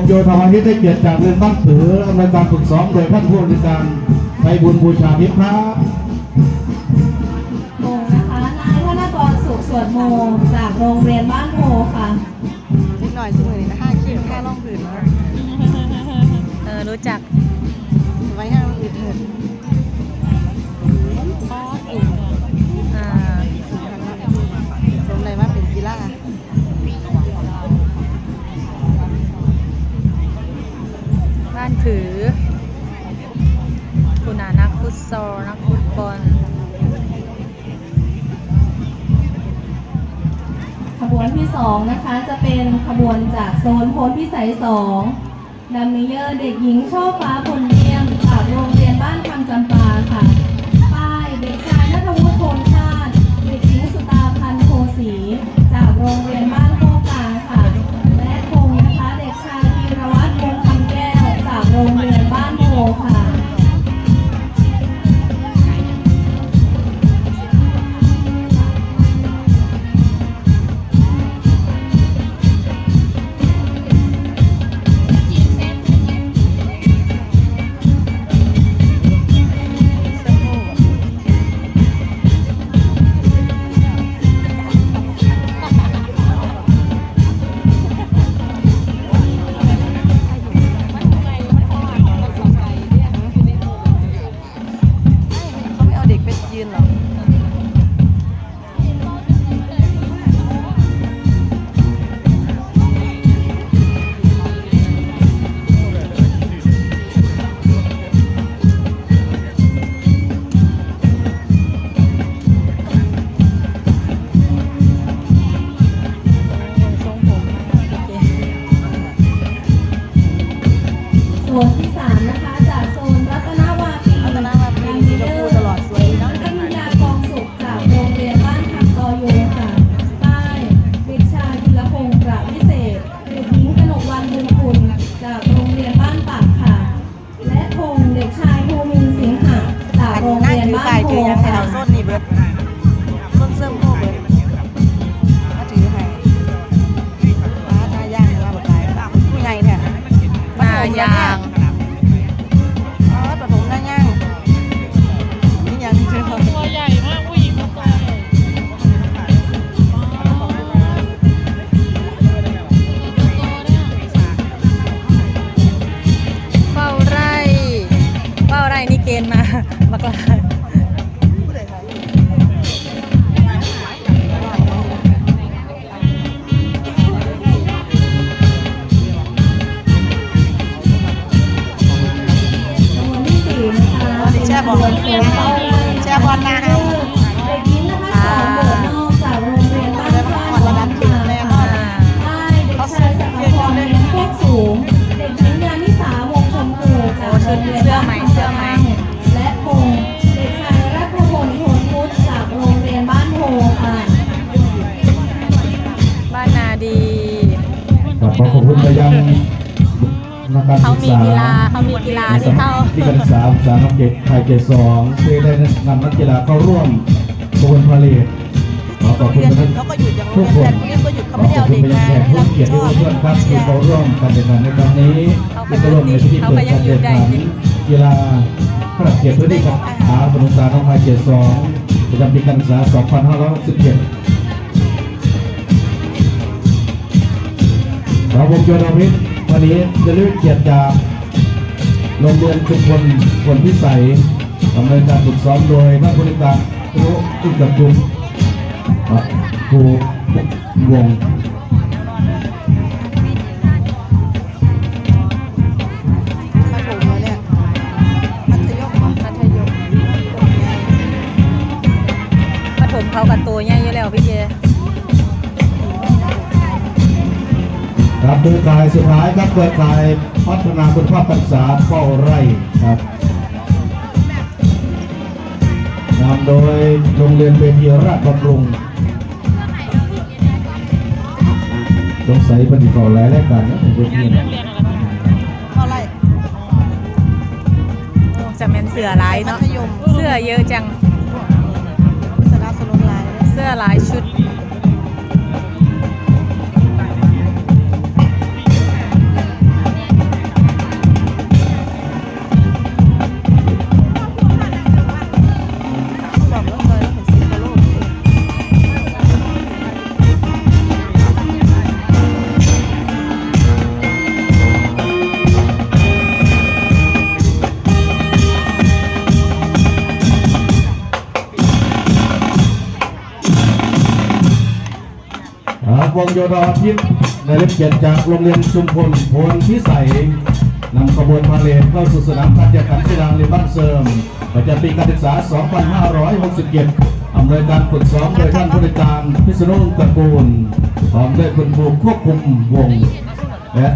งโยธวานิชได้เกียรติจากเรือนบ้านถืออำนวยการฝึกซ้อมโดยท่านผู้อำนวยการไปบุญบูชาพิพครับโมนะคะ นายธนกรสุขสวดโมจากโรงเรียนบ้านโมค่ะ นิดหน่อยสมือนี่นะห้าคิวห้าล่องผืนแล้ว เออรู้จัก ถือ คุณานักฟุตซอลนักฟุตบอลขบวนที่สองนะคะจะเป็นขบวนจากโซนโพนพิสัยสองนัมเยอร์เด็กหญิงช่อฟ้าพลเยี่ยมจากโรงเรียนบ้านคำจำปาค่ะ เราส้นนี่เบิ ลพุทธจากโรงเรียนบ้านะบ้านนาดีครับขอบคุณไปยังนั กการเขาศึกมีษากีฬาเขามีกีฬาที่เข้าที่การศึกษาศึกษาน้องเด็กไทยเกตสองที่ได้นำนักกีฬาเข้าร่วมขบวนพาเหรดขอขอบคุณเรียนท่านเขาก็หยุดอย่างทุกคเรียนนเรียนก็หยุดขเขาอไม่ขได้อบเอาคุณเด็กไปยังมาแขกผู้เกียรติทุกท่านครับที่เข้าร่วมการแข่งขันในครั้งนี้ที่เข้าร่วมในพิธีเปิดการแข่งขันกีฬาพระราชเกียรติพื้นที่กับอาบนุษาน้องไทยเกตสองประจำปีการศึกษา 2567เราวงโยนวิทย์ วันนี้จะเลือกเกียรติจากโรงเรียนชุมพลพลพิสัยดำเนินการฝึกซ้อมโดยนักบริการครูตุ้มกับตุ้มครูวงมาถูกเลยเนี่ยมัธยมมัธยมปฐมเขากับตัวใหญ่อยู่แล้วพี่เจ ครับโดยกายสุดท้ายครับโดยกายพัฒนาคุณภาพการศึกษาเฝ้าไร่ครับนำโดยโรงเรียนเวทีราชบำรุงสงสัยปฏิกรหลายรายการนะถึงเวทีนะเท่าไหร่โอ้จะเป็นเสือลายเนาะมัธยมเสื้อเยอะจังสนับสนุนหลายเลยเสื้อหลายชุด วงโยธาทิพย์ในเล็กเกียรติจากโรงเรียนชุมพลโพนพิสัยนำขบวนพาเลทเข้าสู่สนามการแข่งขันกีฬาในบ้านเสริมประจำปีการศึกษา 2567อำนวยการฝึกซ้อมโดยท่านผู้ในการพิศนุตระกูลพร้อมด้วยคุณครูควบคุมวงและ